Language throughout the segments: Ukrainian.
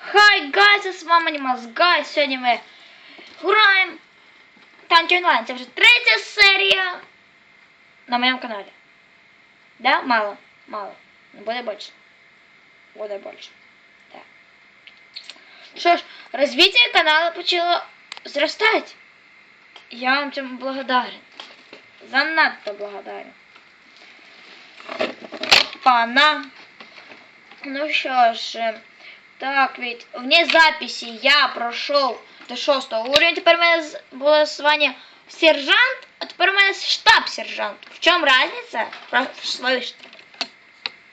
Хай, гайс, з вами Німас Гайс. Сьогодні ми граємо Танки онлайн. Це вже третя серія на моєму каналі. Да? Мало, мало. Не буде більше. Буде більше. Так. Що ж, розвитие каналу почало зростати. Я вам цьому благодарен. Занадто благодарен. Пана. Ну що ж, е, Так, ведь вне записи я прошел до шостого уровня. Тепер у мене з- було звання сержант, а тепер у мене штаб-сержант. В чому різниця? Слышите?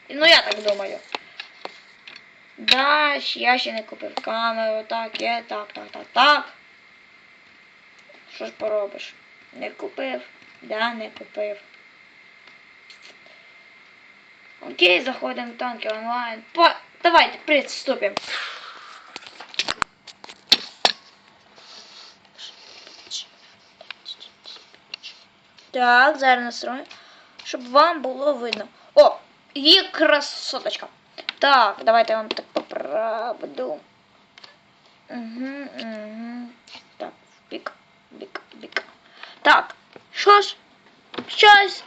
Ну, я так думаю. Да, я ще не купив камеру, так, є, так, так, так, так. Що ж поробиш? Не купив. Да, не купив. Окей, заходимо в танки онлайн. По... Давайте приступимо. Так, зараз настрою, щоб вам було видно. О, є красоточка. Так, давайте я вам так поправду. Угу, угу. Так, бік, бік, бік. Так, що ж, щось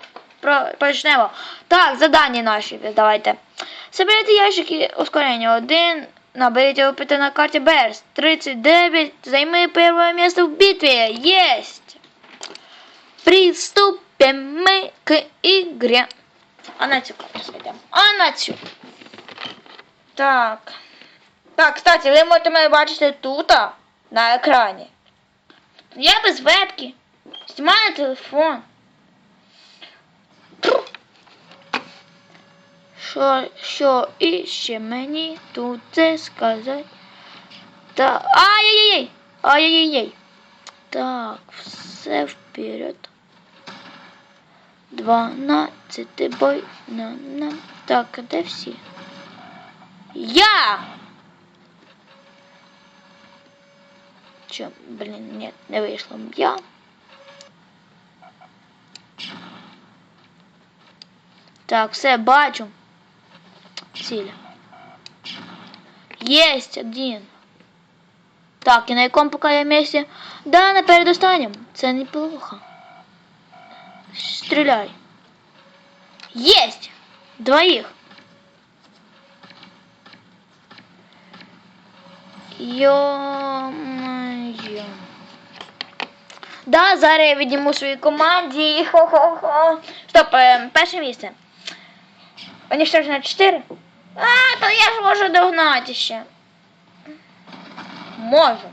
почнемо. Так, задання наші, давайте. Соберите ящики ускорения 1, наберите опыта на карте Берст. 39, займи первое место в битве. Есть! Приступим мы к игре. А на цю карту зайдемо. А на цю. Так. Так, кстати, ви можете мене бачити тут, на екрані. Я без вебки. Знімаю телефон. Що, що іще мені тут це сказати? Так. Ай-яй-яй! Ай-яй-яй! Так, все вперед. Дванадцятий бой на на. Так, а де всі? Я! Чо, блін, ні, не вийшло. Я. Так, все, бачу. Ціль. Есть один. Так, і на якому поки я місці? Да, на передостаннім. Це неплохо. Стріляй. Есть! Двоїх. Йо-моє. Да, зараз я відніму своїй команді. Хо-хо-хо. Стоп, е, перше місце. Уничтожено 4. А, то я ж можу догнати ще. Можу.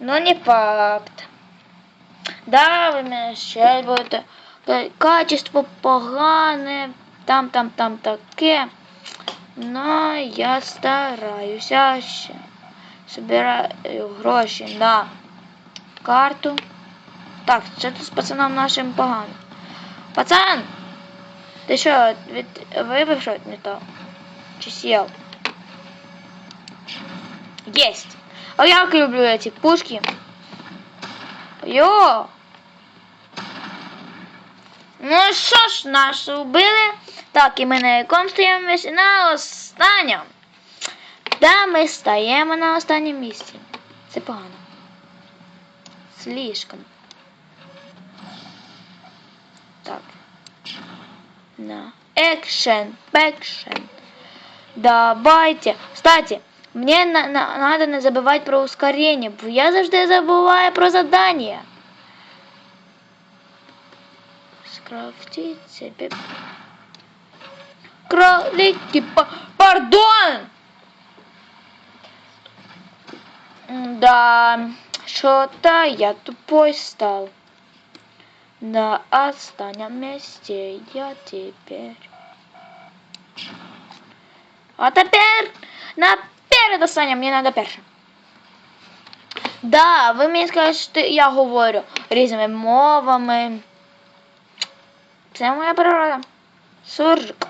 Ну не факт. Да, ви мене ще будете. Ка- Качество погане. Там, там, там таке. Но я стараюся ще. Собираю гроші на карту. Так, що тут з пацаном нашим погано? Пацан! Ти що, від... вибив щось не то? Чи сел? Есть! А як люблю эти пушки. Йо! Ну що ж, нас убили. Так, і ми на якому стоїмо місці? На останньому. Да, ми стаємо на останньому місці. Це погано. Слишком. Так. На экшен, бэкшен. Давайте. Кстати, мне на, на- надо не забывать про ускорение, я завжди забуваю про задание. Скрафтить себе. Кролики, па- пардон! Да, что-то я тупой стал. На останнем месте я теперь. А тепер на передостаннє мені треба перше. Да, ви мені скажете, я говорю різними мовами. Це моя природа. Суржик.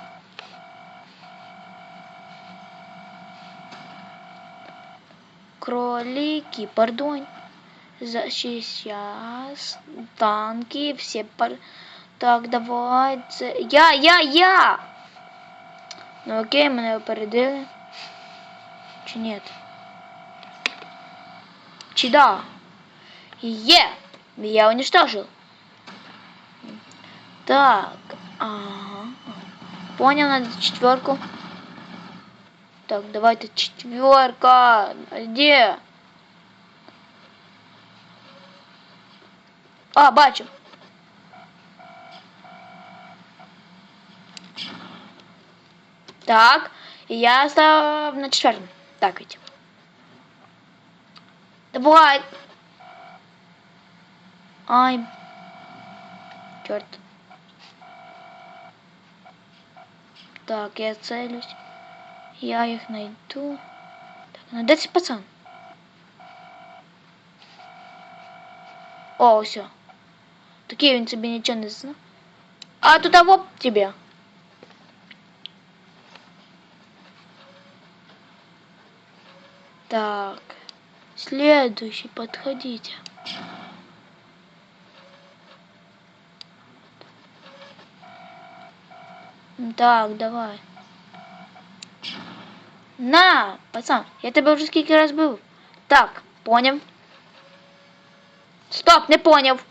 Кролики, пардон. Сейчас танки, все пар... Так, давайте. Я, я, я! Ну окей, мене опередили. Чи нет? Чи да? Е! Я уничтожил. Так. Ага. Понял, надо четверку. Так, давайте четверка. Где? А, бачу. Так, і я став на четвертому. Так ведь. Давай. Ай. Черт. Так, я целюсь. Я їх найду. Так, ну де цей пацан? О, все. Такий він собі нічого не знав. А тут аво тебе. Так. Следующий, подходите. Так, давай. На, пацан, я тебе вже скільки раз бив. Так, поняв. Стоп, не поняв.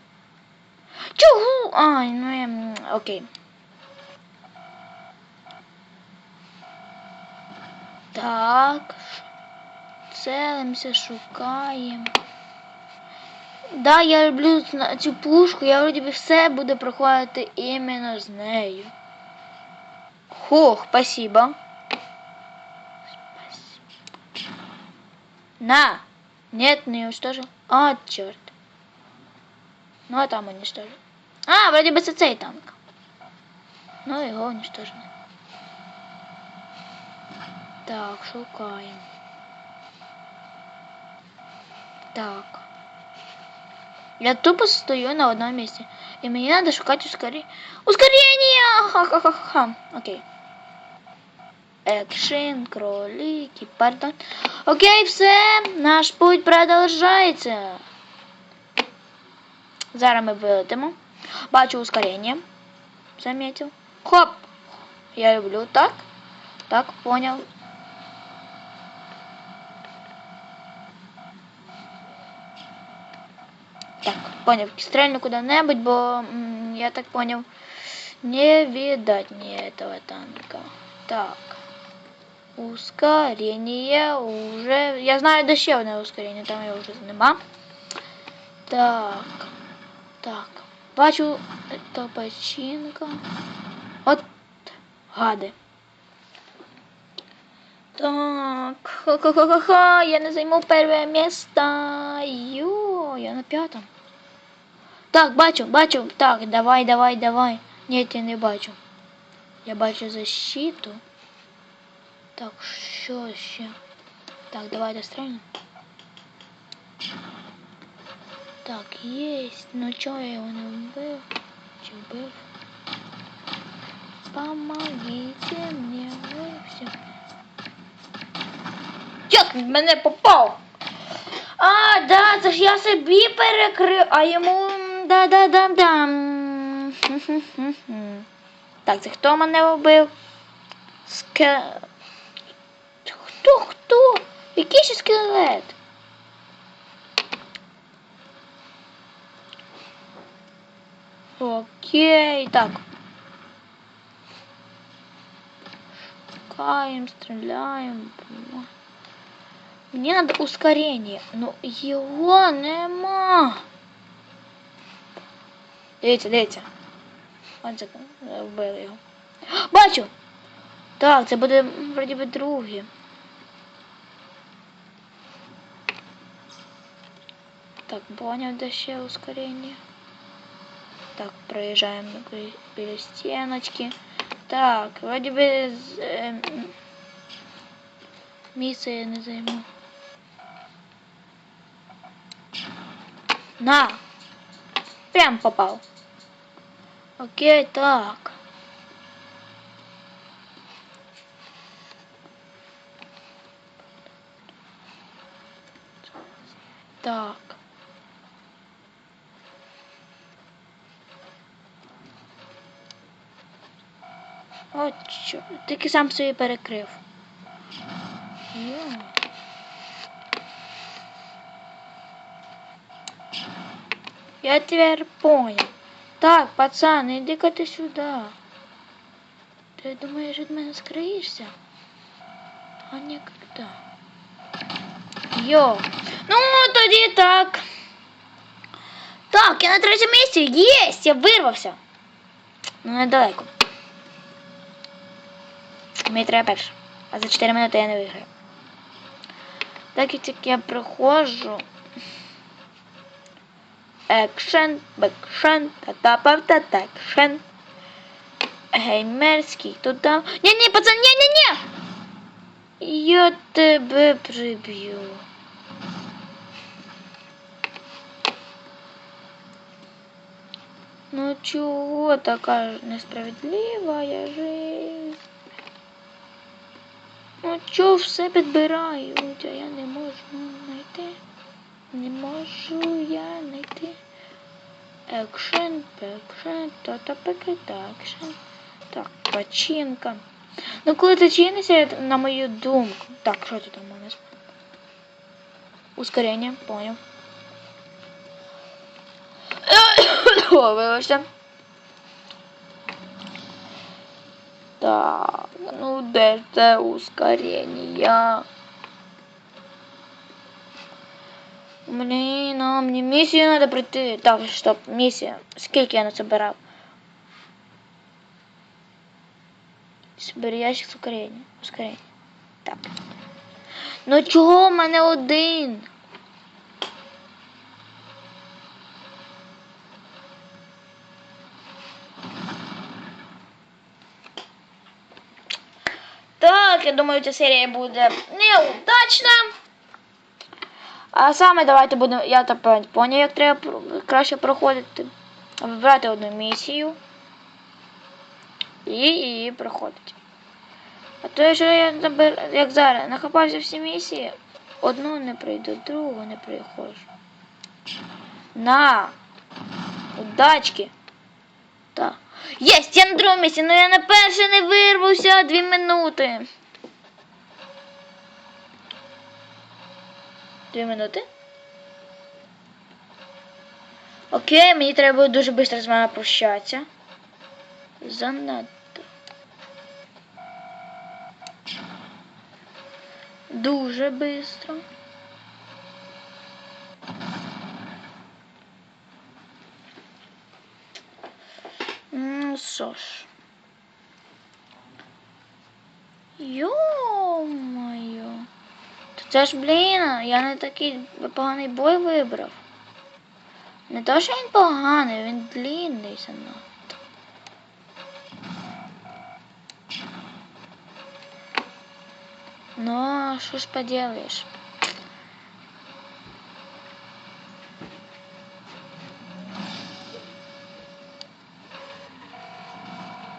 Чого? Ай, ну я... Окей. Так. Целимся, шукаємо. Да, я люблю цю пушку, я вроді би все буду проходити іменно з нею. Хух, спасибо. На! Нет, не уничтожил. А, черт. Ну, а там уничтожил. А, вроде бы це цей танк. Ну, його уничтожено. Так, шукаємо. Так. Я тупо стою на одном месте. И мне надо шукать ускорение. Ускорение! Ха-ха-ха-ха. Окей. Экшен, кролики, пардон. Окей, все. Наш путь продовжається. Зараз ми вилетимо. Бачу ускорення. Заметил. Хоп! Я люблю так. Так, понял. Так, понял. Стрельну куда-нибудь, бо я так понял, не видать мне этого танка. Так. Ускорение уже. Я знаю де ще одне ускорення, там його вже нема. Так. Так. Бачу топачинка. От гади. Так. Ха-ха-ха-ха. Я не займу перше місце. Йо, я на п'ятому. Так, бачу, бачу. Так, давай, давай, давай. Ні, я не бачу. Я бачу защиту. Так, що ще? Так, давай дострельно. Так, есть. Ну чого я його не вбив? Чи вбив? Помогите мне, ви всі. Як він мене попав? А, да, це ж я собі перекрив, а йому да-да-да-да. Так, це хто мене вбив? Ске... Хто хто? Який ще скелет? Окей, так. Шукаем, стреляем. Мне надо ускорение. Ну його нема. Дивіться, дивіться. Ось це вбили його. Бачу! Так, це буде вроді би другий. Так, поняв, де ще ускорення. Так, проїжджаємо бі- біля стіночки. Так, вроді би з, е, місце я не займу. На! Прям попав. Окей, так. Так. От що, тільки сам собі перекрив. Я тепер понял. Так, пацан, иди-ка ты сюда. Ты думаешь, от меня скроишься? А никогда. Йо. Ну, тоді так. Так, я на третьому місці. Єсть, я вирвався. Ну, недалеко. Мені треба перше. А за 4 минути я не виграю. Так і тільки я проходжу. Екшен, бекшен, та-та-па-та-та-екшен. Геймерський, туди. Ні-ні, пацан, ні-ні-ні! Я тебе приб'ю. Ну чого така несправедлива жизнь? Ну чого все підбирають, а я не можу знайти. Екшен, пекшен, та-та пекета, екшен. Так, починка. Ну, коли ти чинишся, на мою думку. Так, що тут там у нас? Ускорення, поняв. О, вибачте. Так, ну де це ускорення? Блін, а мені місію треба пройти. Так, стоп, місія. Скільки я насобирав? Собери ящик з ускорення. Ускорення. Так. Ну чого в мене один? Так, я думаю, ця серія буде неудачна. А саме давайте будемо. Я тепер поняв, як треба краще проходити. Вибрати одну місію. І її проходити. А то якщо я набер, як зараз, нахапався всі місії, одну не пройду, другу не приходжу. На! Удачки! Так. Єсть, я на другому місці, але я на перше не вирвався дві минути. Дві минути? Окей, мені треба буде дуже швидко з вами прощатися. Занадто. Дуже швидко. Ну що ж. Йо-моє. То це ж, блін, я не такий поганий бой вибрав. Не то, що він поганий, він длинний занадто. Ну, що ж поделаешь?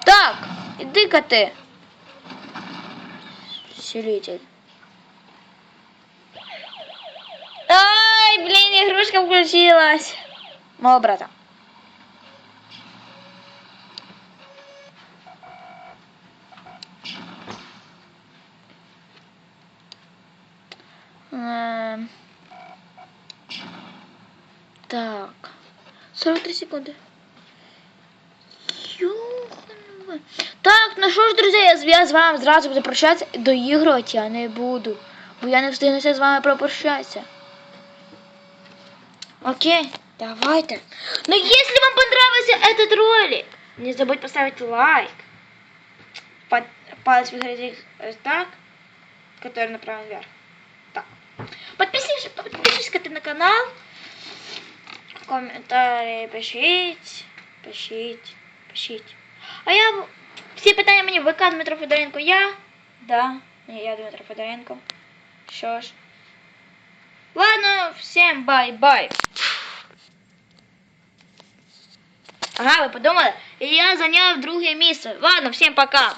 Так, иди-ка ты. Селитель. Игрушка включилась. Моего брата. Так. 43 секунди. Йохану. Так, ну що ж, друзі, я з вами зразу буду прощатися. Доігрувати я не буду. Бо я не встигнуся з вами пропрощатися. Окей, давайте. Но если вам понравился этот ролик, не забудь поставить лайк. Под, палец выгорит так, который направлен вверх. Так. Подписывайся, подписывайся на канал. Коментарі пишіть. Пишіть. Пишіть. А я в- всі питання мені ВК Дмитро Федоренко. Я? Да. Ні, я Дмитро Федоренко. Що ж. Ладно, всем бай-бай. Ага, ви подумали? Я зайняв друге місце. Ладно, всім пока.